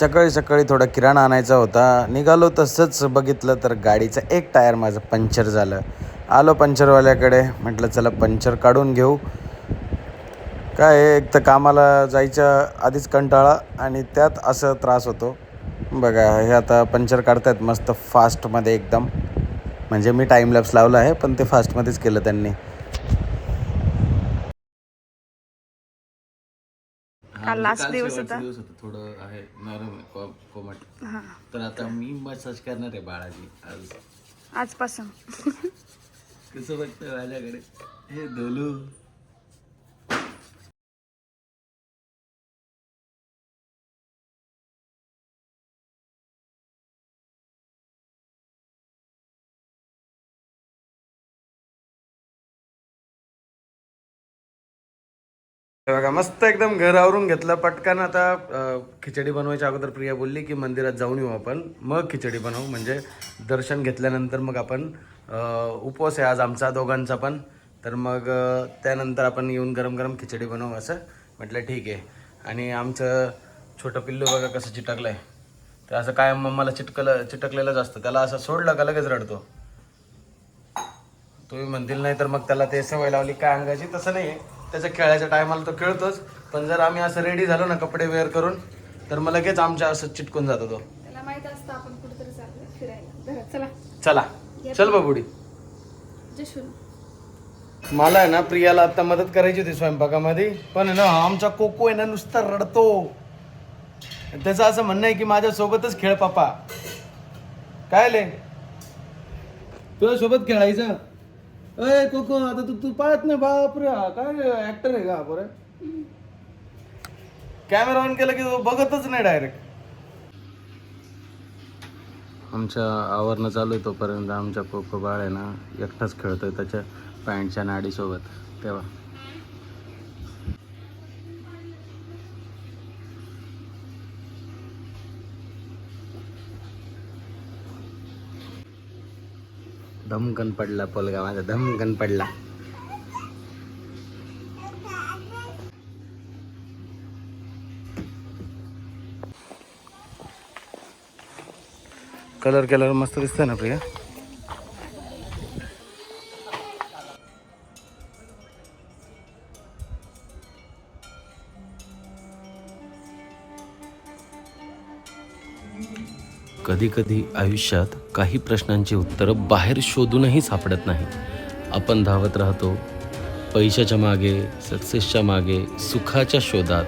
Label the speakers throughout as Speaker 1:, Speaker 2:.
Speaker 1: सकाळी सकाळी थोडा किराणा आणायचा होता. निघालो तसंच बघितलं तर गाडीचं एक टायर माझं पंक्चर झालं. आलो पंक्चरवाल्याकडे म्हटलं चला पंक्चर काढून घेऊ. काय एक तर कामाला जायच्या आधीच कंटाळा आणि त्यात असं त्रास होतो. बघा हे आता पंक्चर काढतायत मस्त फास्टमध्ये एकदम. म्हणजे मी टाईम लॅप्स लावला आहे पण ते फास्टमध्येच केलं त्यांनी.
Speaker 2: काल last दिवस होता.
Speaker 1: थोडं आहे नरम कोमट
Speaker 2: हां.
Speaker 1: तर आता मी मसाज करणार आहे बाळाची आज.
Speaker 2: आजपासून.
Speaker 1: कसं बघतं माझ्याकडे? हे दोलू बघा मस्त एकदम घर आवरून घेतलं. पटकन आता खिचडी बनवायच्या अगोदर प्रिया बोलली की मंदिरात जाऊन येऊ आपण. मग खिचडी बनवू म्हणजे दर्शन घेतल्यानंतर मग आपण उपवास आहे आज आमचा दोघांचा पण. तर मग त्यानंतर आपण येऊन गरम गरम खिचडी बनवू असं म्हटलं ठीक आहे. आणि आमचं छोटं पिल्लू बघा कसं चिटकलं आहे तर असं काय मम्माला चिटकलं चिटकलेलंच असतं. त्याला असं सोडलं का लगेच रडतो. तुम्ही म्हणतील नाही तर मग त्याला ते सवय लावली काय अंगाची? तसं नाही आहे त्याच्या खेळाच्या टायमाला तो खेळतोच. पण जर आम्ही असं रेडी झालो ना कपडे वेअर करून तर मग लगेच आमच्या असं चिटकून जातो तो.
Speaker 2: त्याला माहीत असतं आपण कुठेतरी चाललोय फिरायला. घरात चला.
Speaker 1: चला. चल बाबुडी
Speaker 2: जशून.
Speaker 1: मला आहे ना प्रियाला आता मदत करायची होती स्वयंपाकामध्ये. पण आहे ना आमचा कोको आहे ना नुसता रडतो. त्याचं असं म्हणणं आहे की माझ्या सोबतच खेळ पापा काय ले? तुझ्या सोबत खेळायचं? अय कोको आता तू तू पाहत नाही बापरे हा काय ऍक्टर आहे का हा बरं? कॅमेरा ऑन केला की तो बघतच नाही डायरेक्ट आमच्या आवरणं चालू आहे तोपर्यंत आमच्या कोको बाळ आहे ना एकटाच खेळतोय त्याच्या पॅन्टच्या नाडीसोबत. तेव्हा. धमकन पडला पोलगा माझा धमकन पडला. कलर केल्यावर मस्त दिसतं ना प्रिया? कधी कधी आयुष्यात काही प्रश्नांची उत्तरं बाहेर शोधूनही सापडत नाही. आपण धावत राहतो पैशाच्या मागे सक्सेसच्या मागे सुखाच्या शोधात.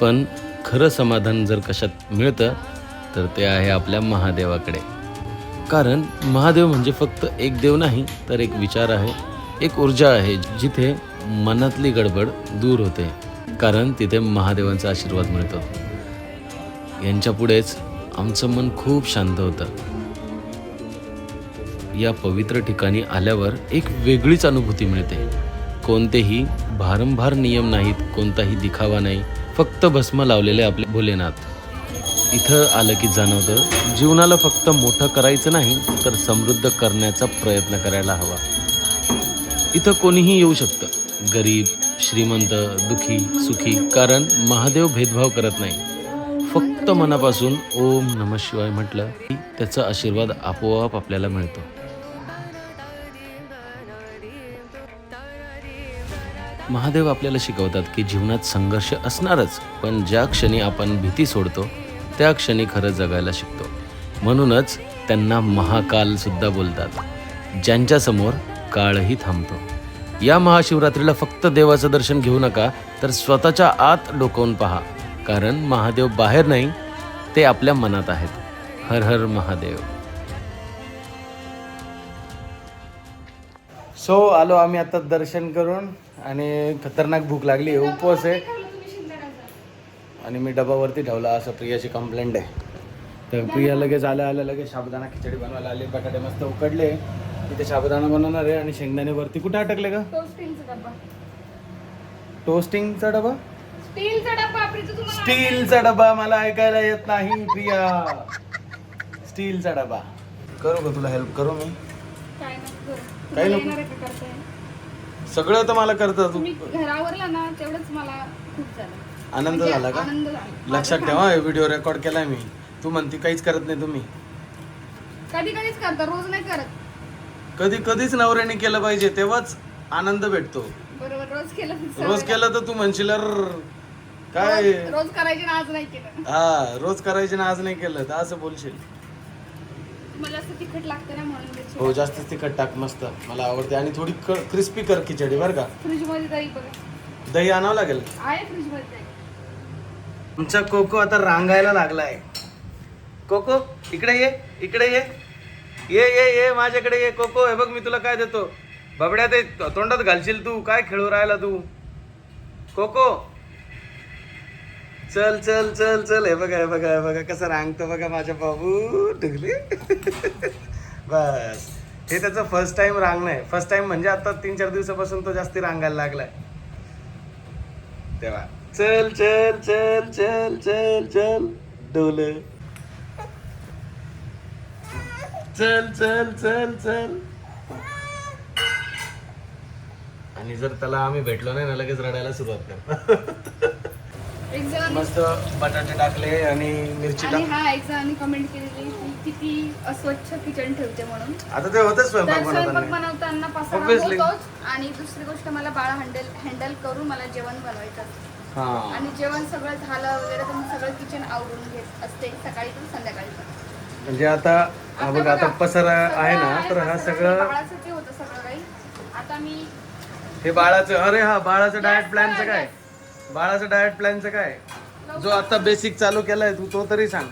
Speaker 1: पण खरं समाधान जर कशात मिळतं तर ते आहे आपल्या महादेवाकडे. कारण महादेव म्हणजे फक्त एक देव नाही तर एक विचार आहे एक ऊर्जा आहे जिथे मनातली गडबड दूर होते. कारण तिथे महादेवांचा आशीर्वाद मिळतो. यांच्यापुढेच आमचं मन खूप शांत होतं. या पवित्र ठिकाणी आल्यावर एक वेगळीच अनुभूती मिळते. कोणतेही भारंभार नियम नाहीत कोणताही दिखावा नाही फक्त भस्म लावलेले आपले भोलेनाथ. इथं आलं की जाणवतं जीवनाला फक्त मोठं करायचं नाही तर समृद्ध करण्याचा प्रयत्न करायला हवा. इथं कोणीही येऊ शकतं. गरीब श्रीमंत दुखी सुखी कारण महादेव भेदभाव करत नाही. फक्त मनापासून ओम नम शिवाय म्हटलं की त्याचा आशीर्वाद आपोआप आपल्याला मिळतो. महादेव आपल्याला शिकवतात की जीवनात संघर्ष असणारच पण ज्या क्षणी आपण भीती सोडतो त्या क्षणी खरं जगायला शिकतो. म्हणूनच त्यांना महाकाल सुद्धा बोलतात. ज्यांच्या समोर काळही थांबतो. या महाशिवरात्रीला फक्त देवाचं दर्शन घेऊ नका तर स्वतःच्या आत डोकवून पहा. कारण महादेव बाहेर नाही ते आपल्या मनात आहेत. हर हर महादेव. सो आलो आम्ही आता दर्शन करून आणि खतरनाक भूक लागली आहे. उपवास आहे. आणि मी डबावरती ठेवला असं प्रियाची कंप्लेंट आहे. तर प्रिया लगेच आल्या आल्या लगेच साबुदाणा खिचडी बनवायला आले. बटाटे मस्त उकडले. तिथे साबुदाणा बनवणार आहे आणि शेंगदाणे वरती कुठे अटकले का टोस्टिंगचा डबा?
Speaker 2: स्टीलचा डब्बा आपली तर तुम्हाला
Speaker 1: स्टीलचा डबा मला ऐकायला येत नाही प्रिया. स्टीलचा डबा करू का तुला हेल्प करू मी?
Speaker 2: काय नको करू. तुम्हाला
Speaker 1: नको?
Speaker 2: येणार आहे का करताय?
Speaker 1: सगळं तर मला करतं तू.
Speaker 2: तुम्ही घरावरला ना तेवढंच मला खूप झालं.
Speaker 1: आनंद
Speaker 2: म्हणजे
Speaker 1: झाला का?
Speaker 2: आनंद झाला.
Speaker 1: लक्षात ठेवा व्हिडिओ रेकॉर्ड केलाय मी. तू म्हणती काहीच करत नाही तुम्ही.
Speaker 2: कधी कधीच करता रोज नाही करत.
Speaker 1: कधी कधीच नवऱ्याने केलं पाहिजे तेव्हाच आनंद भेटतो.
Speaker 2: बरोबर रोज केलं सवय
Speaker 1: रोज केलं तर तू म्हणशील "अर्र, काय?
Speaker 2: रोज- करायची ना आज नाही केलं.
Speaker 1: हा रोज करायचे ना आज नाही केलं तर असं बोलशील.
Speaker 2: मला असं तिखट लागतं ना म्हणून त्याची
Speaker 1: हो जास्त तिखट टाक मस्त. मला आवडते. आणि थोडी क्रिस्पी कर खिचडी बरं का.
Speaker 2: फ्रीजमध्ये दही बघा.
Speaker 1: दही आणावं लागेल?
Speaker 2: आहे फ्रीजमध्ये दही.
Speaker 1: आमचा कोको आता रांगायला लागलाय. कोको इकडे ये इकडे ये. ये ये ये माझ्याकडे ये कोको. हे बघ मी तुला काय देतो. बबड्या ते तोंडात घालशील तू. काय खेळू राहिला तू? कोको. चल चल चल चल. हे बघा हे बघा हे बघा. कसं रांगतो बघा माझ्या बाबू. ढुकले. बस. हे त्याचं फर्स्ट टाइम रांगणं आहे. फर्स्ट टाइम म्हणजे आता तीन चार दिवसापासून तो जास्ती रांगायला लागलाय. तेव्हा. चल चल चल चल चल चल. डोल. चल चल चल चल. आणि जर त्याला आम्ही भेटलो नाही ना लगेच रडायला सुरुवात कर. मस्त बटाटे टाकले आणि मिरची
Speaker 2: आणि हा कमेंट केलेली की किती अस्वच्छ किचन ठेवते म्हणून.
Speaker 1: आता ते होतच स्वयंपाक
Speaker 2: तर स्वयंपाक
Speaker 1: बनवताना
Speaker 2: बनवताना पसारा
Speaker 1: Obviously.
Speaker 2: होतोच आणि दुसरी गोष्ट मला बाळ हँडल हँडल करून मला जेवण बनवायचं असतं.
Speaker 1: हा.
Speaker 2: आणि जेवण सगळं झालं वगैरे तर मी सगळं किचन आवरून घेत असते सकाळी पण संध्याकाळी पण.
Speaker 1: म्हणजे आता हा बघ आता पसारा आहे ना तर हा सगळं
Speaker 2: बाळासाठी होतं सगळं काही आता मी
Speaker 1: हे बाळाचं अरे हा बाळाचं डाएट प्लॅनचं काय? बाळाचं डाएट प्लॅनचं काय? जो आता बेसिक चालू केलाय तू तो तरी सांग.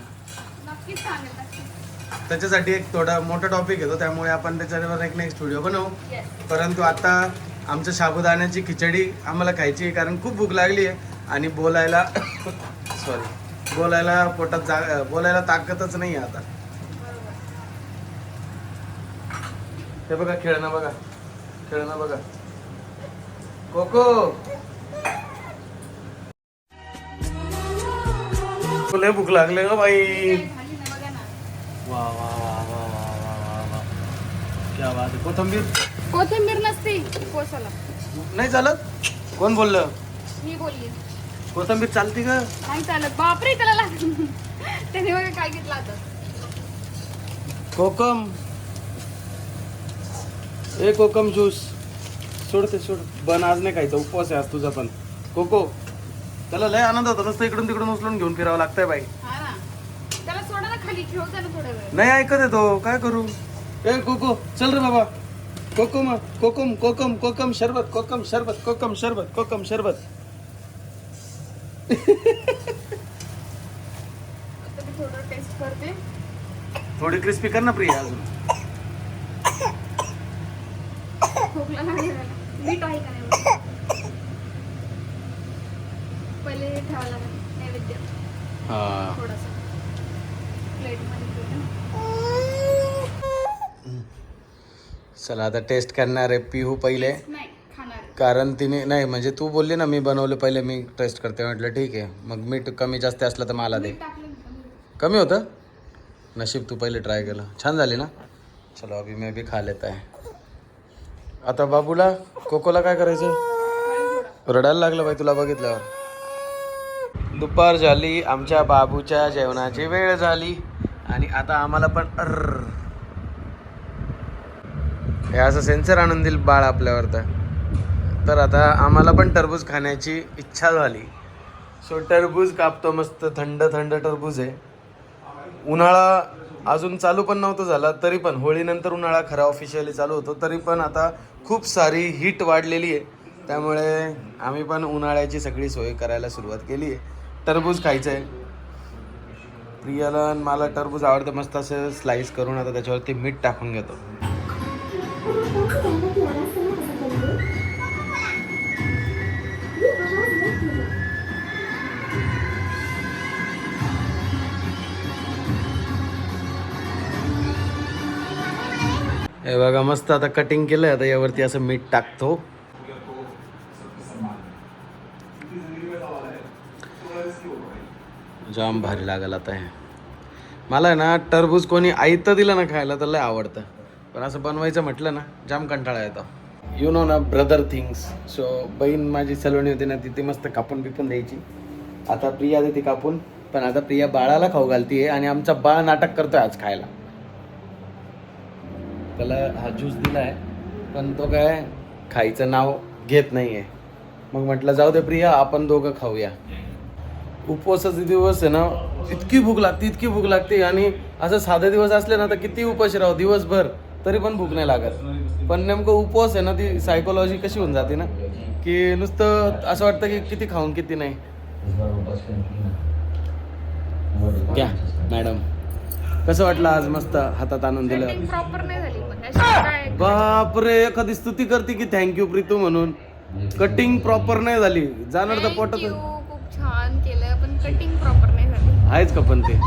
Speaker 2: नक्कीच सांगेल नक्कीच.
Speaker 1: त्याच्यासाठी एक थोडा मोठा टॉपिक येतो त्यामुळे आपण त्याच्यावर एक नेक्स्ट व्हिडिओ बनवू. परंतु आता आमच्या साबुदाण्याची खिचडी आम्हाला खायची आहे कारण खूप भूक लागली आहे. आणि बोलायला सॉरी बोलायला पोटात जा बोलायला ताकदच नाही आहे आता. हे बघा खेळणं बघा. खेळणं बघा. कोको लय भूक लागले ग बाई. वा वा वा वा वा वा वा वा. क्या बात आहे. कोथंबीर?
Speaker 2: कोथिंबीर नसते कोसाला
Speaker 1: नाही चालत? कोण बोललं?
Speaker 2: मी बोलली.
Speaker 1: कोथंबीर चालते का?
Speaker 2: नाही चालत. बापरे त्याला लागत त्याने बघा काय घेतलं आता.
Speaker 1: कोकम. ए कोकम ज्यूस सोड ते सोड. बन आज नाही खायचं. उपवास आहे आज तुझा पण. कोको. त्याला लय आनंद होतो. नुसतं इकडून तिकडून उचलून घेऊन फिरावं लागतंय बाई.
Speaker 2: हा ना. त्याला सोडा ना खाली खेळू द्या ना थोड्या वेळ.
Speaker 1: नाही ऐकत येतो. काय करू? ए कोको चल रे बाबा. कोकम कोकम कोकम कोकम शरबत कोकम शरबत कोकम शरबत कोकम शरबत.
Speaker 2: आता मी थोडं टेस्ट करते.
Speaker 1: थोडी क्रिस्पी कर ना प्रिया अजून.
Speaker 2: खोकला मीठ आहे का नाही बघ. पहिले हे ठेवावं लागेल. नैवेद्य.
Speaker 1: हा.
Speaker 2: थोडासा. प्लेटमध्ये ठेवते.
Speaker 1: चला आता टेस्ट करणार आहे पिहू पहिले.
Speaker 2: नाही खाणार.
Speaker 1: कारण तिने नाही म्हणजे तू बोलली ना मी बनवलं पहिले मी टेस्ट करते. म्हटलं ठीक आहे. मग मीठ कमी जास्त असलं तर मला दे.
Speaker 2: कमी.
Speaker 1: होतं. नशीब तू पहिले ट्राय केलं. छान झाली ना? चलो अभी मैं भी खा लेता है आता बाबूला कोकोला काय करायचं. रडायला लागलं बाई तुला बघितल्यावर. दुपार झाली आमच्या बाबूच्या जेवणाची वेळ झाली आणि आता आम्हाला पण अर हे असं सेन्सर आणून देईल बाळ आपल्यावर तर. आता आम्हाला पण टरबूज खाण्याची इच्छा झाली. सो टरबूज कापतो मस्त थंड थंड टरबूज आहे. उन्हाळा अजून चालू पण नव्हतं झाला तरी पण. होळीनंतर उन्हाळा खरा ऑफिशियली चालू होतो तरी पण आता खूप सारी हीट वाढलेली आहे. त्यामुळे आम्ही पण उन्हाळ्याची सगळी सोय करायला सुरुवात केली आहे. टरबूज खायचं आहे प्रियाला आणि मला टरबूज आवडतं मस्त असं स्लाईस करून आता त्याच्यावरती मीठ टाकून घेतो. हे बघा मस्त आता कटिंग केलं आता यावरती असं मीठ टाकतो. जाम भारी लागेल आता हे. मला आहे ना टरबूज कोणी आयतं दिलं ना खायला तर लय आवडतं. पण असं बनवायचं म्हटलं ना जाम कंटाळा येतो. यु नो ना ब्रदर थिंग्स सो बहीण माझी सलोणी होती ना तिथे मस्त कापून बिपून द्यायची. आता प्रिया देते कापून पण आता प्रिया बाळाला खाऊ घालतीये आणि आमचा बाळ नाटक करतोय आज खायला. त्याला हा ज्यूस दिला आहे पण तो काय खायचं नाव घेत नाहीये. मग म्हटलं जाऊ दे प्रिया आपण दोघं खाऊया. उपवासाचे दिवस आहे ना इतकी भूक लागते इतकी भूक लागते. आणि असं साधे दिवस असले ना तर किती उपाशी राहू? दिवसभर. तरी पण भूक नाही लागत. पण नेमकं उपवास आहे ना ती सायकोलॉजी कशी होऊन जाते ना की नुसतं असं वाटतं की किती खाऊन किती नाही. घ्या मॅडम. कसं वाटलं आज मस्त हातात आणून दिलं?
Speaker 2: काय?
Speaker 1: बापरे एखादी स्तुती करते की थँक्यू प्रीतू म्हणून. कटिंग प्रॉपर नाही झाली. जाणार तर पोटात
Speaker 2: खूप छान केलं कटिंग प्रॉपर नाही झाली.
Speaker 1: आहेच का पण ते?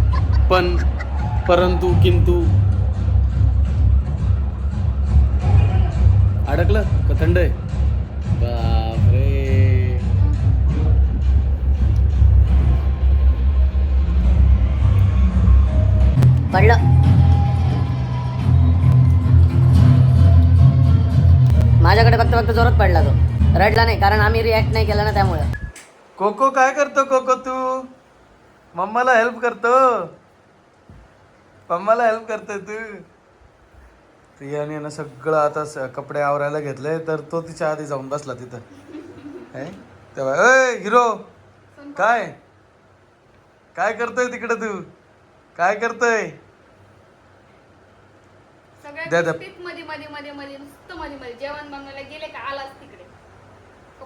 Speaker 1: पण परंतु किंतु. अडकलं का थंड आहे? बापरे.
Speaker 3: पडलं. माझ्याकडे फक्त फक्त जोरात पडला तो. रडला नाही कारण आम्ही रिॲक्ट नाही केला ना त्यामुळं.
Speaker 1: कोको काय करतो कोको तू? मम्माला हेल्प करतो. मम्माला हेल्प करतोय तू. प्रियाने ना सगळं आता कपडे आवरायला घेतले तर तो तिच्या आधी जाऊन बसला तिथं. है? तेव्हा ए हिरो काय? काय करतोय तिकडे तू? काय करतोय? द्या, द्या.
Speaker 2: मध्ये मध्ये मध्ये मध्ये नुसतं मध्ये मध्ये जेवण बनवायला गेले का आलाच तिकडे?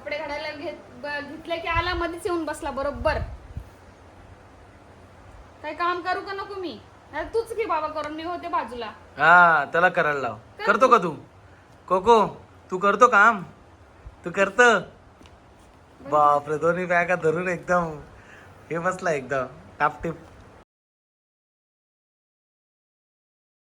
Speaker 2: कपडे घालायला घेत घेतले की आला मध्येच येऊन बसला बरोबर? काय काम करू का नको मी? तूच घे बाबा करून मी होते बाजूला.
Speaker 1: हा त्याला करायला लाव. करतो का तू? कोको तू करतो काम? तू करत? बापरे दोन्ही बॅगा धरून एकदम हे बसला एकदम. टापटीप.